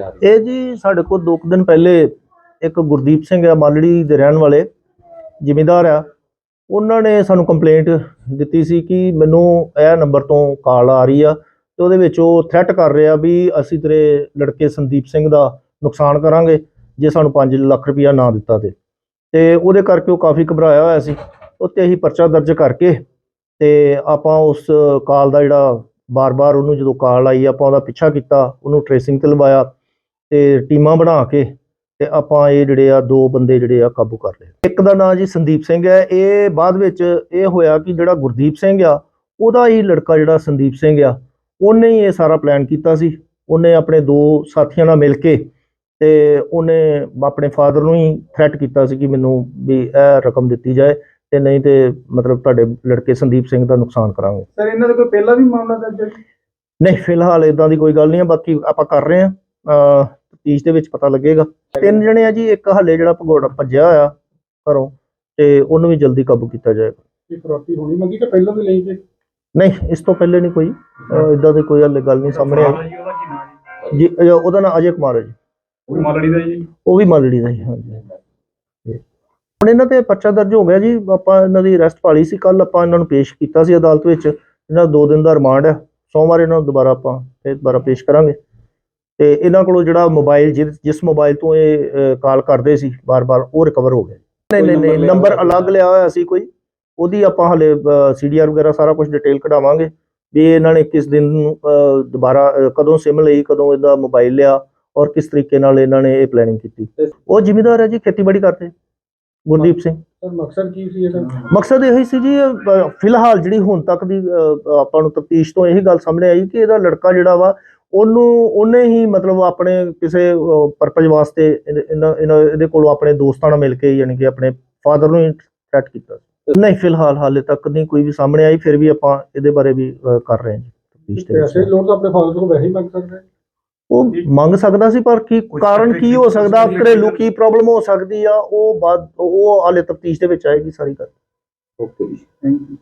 ਜਾ ਰਹੀ ਇਹ ਜੀ ਸਾਡੇ ਕੋਲ ਦੋ ਕੁ ਦਿਨ ਪਹਿਲੇ ਇੱਕ ਗੁਰਦੀਪ ਸਿੰਘ ਆ, ਮਾਲੜੀ ਦੇ ਰਹਿਣ ਵਾਲੇ, ਜ਼ਿਮੀਂਦਾਰ ਆ। ਉਹਨਾਂ ਨੇ ਸਾਨੂੰ ਕੰਪਲੇਂਟ ਦਿੱਤੀ ਸੀ ਕਿ ਮੈਨੂੰ ਇਹ ਨੰਬਰ ਤੋਂ ਕਾਲ ਆ ਰਹੀ ਆ ਤੇ ਉਹਦੇ ਵਿੱਚ ਉਹ ਥ੍ਰੈਟ ਕਰ ਰਿਹਾ ਵੀ ਅਸੀਂ ਤੇਰੇ ਲੜਕੇ ਸੰਦੀਪ ਸਿੰਘ ਦਾ ਨੁਕਸਾਨ ਕਰਾਂਗੇ, ਜੇ ਸਾਨੂੰ 5 ਲੱਖ ਰੁਪਇਆ ਨਾ ਦਿੱਤਾ ਤੇ। ਤੇ ਉਹਦੇ ਕਰਕੇ ਉਹ ਕਾਫੀ ਘਬਰਾਇਆ ਹੋਇਆ ਸੀ। ਉੱਤੇ ਅਸੀਂ ਪਰਚਾ ਦਰਜ ਕਰਕੇ ਤੇ ਆਪਾਂ ਉਸ ਕਾਲ ਦਾ ਜਿਹੜਾ ਬਾਰ-ਬਾਰ ਉਹਨੂੰ ਜਦੋਂ ਕਾਲ ਆਈ, ਆਪਾਂ ਉਹਦਾ ਪਿੱਛਾ ਕੀਤਾ, ਉਹਨੂੰ ਟ੍ਰੇਸਿੰਗ ਤੇ ਲਵਾਇਆ। ਤੇ ਟੀਮਾਂ ਬਣਾ ਕੇ ਤੇ ਆਪਾਂ ਇਹ ਜਿਹੜੇ ਆ ਦੋ ਬੰਦੇ ਜਿਹੜੇ ਆ ਕਾਬੂ ਕਰ ਲਏ। ਇੱਕ ਦਾ ਨਾਂ ਜੀ ਸੰਦੀਪ ਸਿੰਘ ਹੈ। ਇਹ ਬਾਅਦ ਵਿੱਚ ਇਹ ਹੋਇਆ ਕਿ ਜਿਹੜਾ ਗੁਰਦੀਪ ਸਿੰਘ ਆ ਉਹਦਾ ਹੀ ਲੜਕਾ ਜਿਹੜਾ ਸੰਦੀਪ ਸਿੰਘ ਆ ਉਹਨੇ ਹੀ ਇਹ ਸਾਰਾ ਪਲਾਨ ਕੀਤਾ ਸੀ। ਉਹਨੇ ਆਪਣੇ ਦੋ ਸਾਥੀਆਂ ਨਾਲ ਮਿਲ ਕੇ ਤੇ ਉਹਨੇ ਆਪਣੇ ਫਾਦਰ ਨੂੰ ਹੀ ਥ੍ਰੈਟ ਕੀਤਾ ਸੀ ਕਿ ਮੈਨੂੰ ਵੀ ਇਹ ਰਕਮ ਦਿੱਤੀ ਜਾਏ ਤੇ ਨਹੀਂ ਤੇ ਮਤਲਬ ਤੁਹਾਡੇ ਲੜਕੇ ਸੰਦੀਪ ਸਿੰਘ ਦਾ ਨੁਕਸਾਨ ਕਰਾਂਗੇ। ਸਰ ਇਹਨਾਂ ਦਾ ਕੋਈ ਪਹਿਲਾਂ ਵੀ ਮਾਮਲਾ ਦਰਜ ਹੈ ਨਹੀਂ ਫਿਲਹਾਲ ਇਦਾਂ ਦੀ ਕੋਈ ਗੱਲ ਨਹੀਂ ਹੈ। ਬਾਕੀ ਆਪਾਂ ਕਰ ਰਹੇ ਹਾਂ। ਤੀਜ ਦੇ ਵਿੱਚ ਪਤਾ ਲੱਗੇਗਾ। ਤਿੰਨ ਜਣੇ ਆ ਜੀ ਇੱਕ ਹੱਲੇ ਜਿਹੜਾ ਭਗੌੜਾ ਭੱਜਿਆ ਹੋਇਆ ਘਰੋਂ ਤੇ ਉਹਨੂੰ ਵੀ ਜਲਦੀ ਕਾਬੂ ਕੀਤਾ ਜਾਏਗਾ। ਕਿ ਫਰੋਤੀ ਹੋਣੀ ਮੰਗੀ ਕਿ ਪਹਿਲਾਂ ਵੀ ਲਈ ਜੇ? ਨਹੀਂ ਇਸ ਤੋਂ ਪਹਿਲੇ ਨਹੀਂ ਕੋਈ। ਇਦਾਂ ਦੀ ਕੋਈ ਹੱਲੇ ਗੱਲ ਨਹੀਂ ਸਾਹਮਣੇ ਆਈ। ਜੀ ਅ, ਉਹਦਾ ਨਾਮ ਅਜੇ ਕੁਮਾਰ ਹੈ ਜੀ। ਉਹ ਮਾਲੜੀ ਦਾ ਜੀ। ਉਹ ਵੀ ਮਾਲੜੀ ਦਾ ਹੀ ਹਾਂਜੀ। ਤੇ ਹੁਣ ਇਹਨਾਂ ਤੇ ਪਰਚਾ ਦਰਜ ਹੋ ਗਿਆ ਜੀ ਆਪਾਂ ਇਹਨਾਂ ਦੀ ਅਰੈਸਟ ਪਾਲੀ ਸੀ ਕੱਲ ਆਪਾਂ ਇਹਨਾਂ ਨੂੰ ਪੇਸ਼ ਕੀਤਾ ਸੀ ਅਦਾਲਤ ਵਿੱਚ। ਇਹਨਾਂ ਦਾ 2 ਦਿਨ ਦਾ ਰਿਮਾਂਡ ਹੈ। ਸੋਮਵਾਰ ਇਹਨਾਂ ਨੂੰ ਦੁਬਾਰਾ ਆਪਾਂ ਫਿਰ ਦੁਬਾਰਾ ਪੇਸ਼ ਕਰਾਂਗੇ। ਤੇ ਇਹਨਾਂ ਕੋਲੋਂ ਜਿਹੜਾ ਮੋਬਾਈਲ ਜਿਸ ਮੋਬਾਈਲ ਤੋਂ ਇਹ ਕਾਲ ਕਰਦੇ ਸੀ ਬਾਰ-ਬਾਰ ਉਹ ਰਿਕਵਰ ਹੋ ਗਿਆ ਨਹੀਂ ਨਹੀਂ ਨਹੀਂ ਨੰਬਰ ਅਲੱਗ ਲਿਆ ਹੋਇਆ ਸੀ ਕੋਈ। ਉਹਦੀ ਆਪਾਂ ਹਲੇ ਸੀਡੀਆਰ ਵਗੈਰਾ ਸਾਰਾ ਕੁਝ ਡਿਟੇਲ ਕਢਾਵਾਂਗੇ। ਵੀ ਇਹਨਾਂ ਨੇ ਕਿਸ ਦਿਨ ਨੂੰ ਦੁਬਾਰਾ ਕਦੋਂ ਸਿਮ ਲਈ ਕਦੋਂ ਇਹਦਾ ਮੋਬਾਈਲ ਲਿਆ ਔਰ ਕਿਸ ਤਰੀਕੇ ਨਾਲ ਇਹਨਾਂ ਨੇ ਇਹ ਪਲੈਨਿੰਗ ਕੀਤੀ। ਉਹ ਜ਼ਿਮੀਦਾਰ ਹੈ ਜੀ ਖੇਤੀਬਾੜੀ ਕਰਦੇ। ਗੁਰਦੀਪ ਸਿੰਘ। ਸਰ ਮਕਸਦ ਕੀ ਸੀ ਇਹਦਾ? ਮਕਸਦ ਇਹ ਸੀ ਜੀ ਫਿਲਹਾਲ ਜਿਹੜੀ ਹੁਣ ਤੱਕ ਦੀ ਆਪਾਂ ਨੂੰ ਤਫਤੀਸ਼ ਤੋਂ ਇਹੀ ਗੱਲ ਸਾਹਮਣੇ ਆਈ ਕਿ ਇਹਦਾ ਲੜਕਾ ਜਿਹੜਾ ਵਾ ਉਹਨੂੰ ਉਹਨੇ ਹੀ ਮਤਲਬ ਆਪਣੇ ਕਿਸੇ ਪਰਪਸ ਵਾਸਤੇ ਇਹਦੇ- ਇਹਨਾਂ ਇਹਦੇ ਕੋਲੋਂ ਆਪਣੇ ਦੋਸਤਾਂ ਨਾਲ ਮਿਲ ਕੇ ਯਾਨੀ ਕਿ ਆਪਣੇ ਫਾਦਰ ਨੂੰ ਹੀ ਥ੍ਰੈਟ ਕੀਤਾ ਸੀ। ਨਹੀਂ ਫਿਲਹਾਲ ਹਾਲੇ ਤੱਕ ਨਹੀਂ ਕੋਈ ਵੀ ਸਾਹਮਣੇ ਆਈ ਫਿਰ ਵੀ ਆਪਾਂ ਇਹਦੇ ਬਾਰੇ ਵੀ ਕਰ ਰਹੇ ਹਾਂ ਜੀ ਤਫਤੀਸ਼ ਦੇ ਪੈਸੇ ਵਿੱਚ ਲੋਨ ਤਾਂ ਆਪਣੇ ਫਾਦਰ ਤੋਂ ਵੈਸੇ ਹੀ ਮੰਗ ਸਕਦੇ ਹੈ। ਉਹ ਮੰਗ ਸਕਦਾ ਸੀ ਪਰ ਕੀ ਕਾਰਨ ਕੀ ਹੋ ਸਕਦਾ ਘਰੇਲੂ ਕੀ ਪ੍ਰੋਬਲਮ ਹੋ ਸਕਦੀ ਆ ਉਹ ਬਾਅਦ ਉਹ ਹਾਲੇ ਤਫਤੀਸ਼ ਦੇ ਵਿੱਚ ਆਏਗੀ ਸਾਰੀ ਗੱਲ ਓਕੇ ਜੀ Thank you.